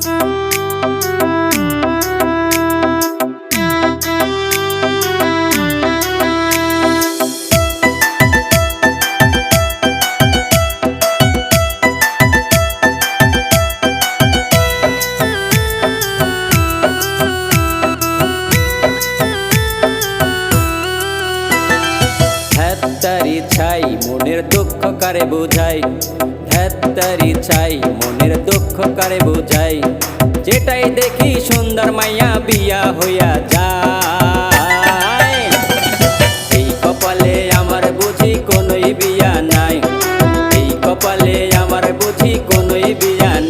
ধ্যাত্তারি ছাই মনের দুঃখ কারে বোঝাই? ধ্যাত্তারি চাই, মনের দুঃখ কারে বোঝাই। যেটাই দেখি সুন্দর মাইয়া বিয়া হইয়া যায়। এই কপালে আমার বুঝি কোনোই বিয়া নাই। এই কপালে আমার বুঝি কোনোই বিয়া নাই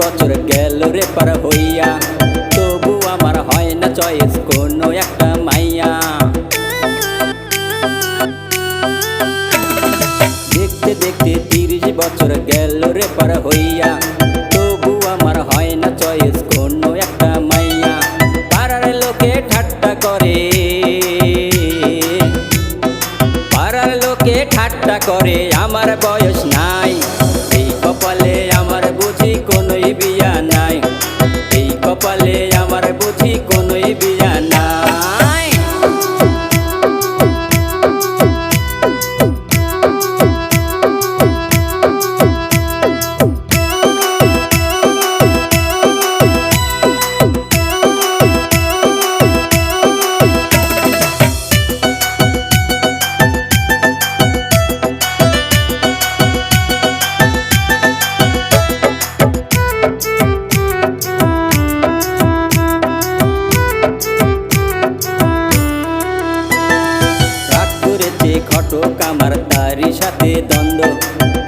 বছর গেল রে পার হইয়া। তবু আমার হয় না চয়েস কোনো একটা মাইয়া। দেখতে দেখতে তিরিশ বছর গেল রে পার হইয়া। তবু আমার হয় না চয়েস কোনো একটা মাইয়া। পাড়ার লোকে ঠাট্টা করে। পাড়ার লোকে ঠাট্টা করে, আমার বয়স নাই। সাথে দ্বন্দ্ব।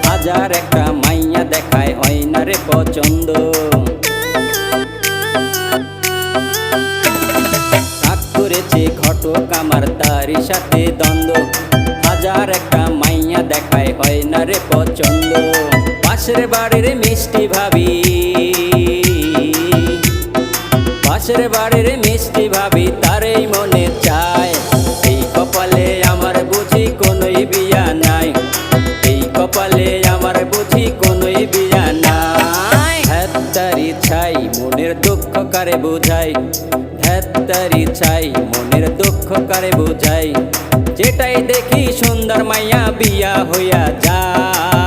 হাজার একটা মাইয়া দেখায় হয় না রে পছন্দ। ঘটক আমার সাথে দ্বন্দ্ব। হাজার একটা মাইয়া দেখায় হয় না রে পছন্দ। পাশের বাড়ির মিষ্টি ভাবি। পাশের বাড়ির মিষ্টি ভাবি কারে বোঝাই, ধ্যাত্তারি চাই, মনের দুঃখ কারে বোঝাই। যেটাই দেখি সুন্দর মাইয়া বিয়া হইয়া যায়।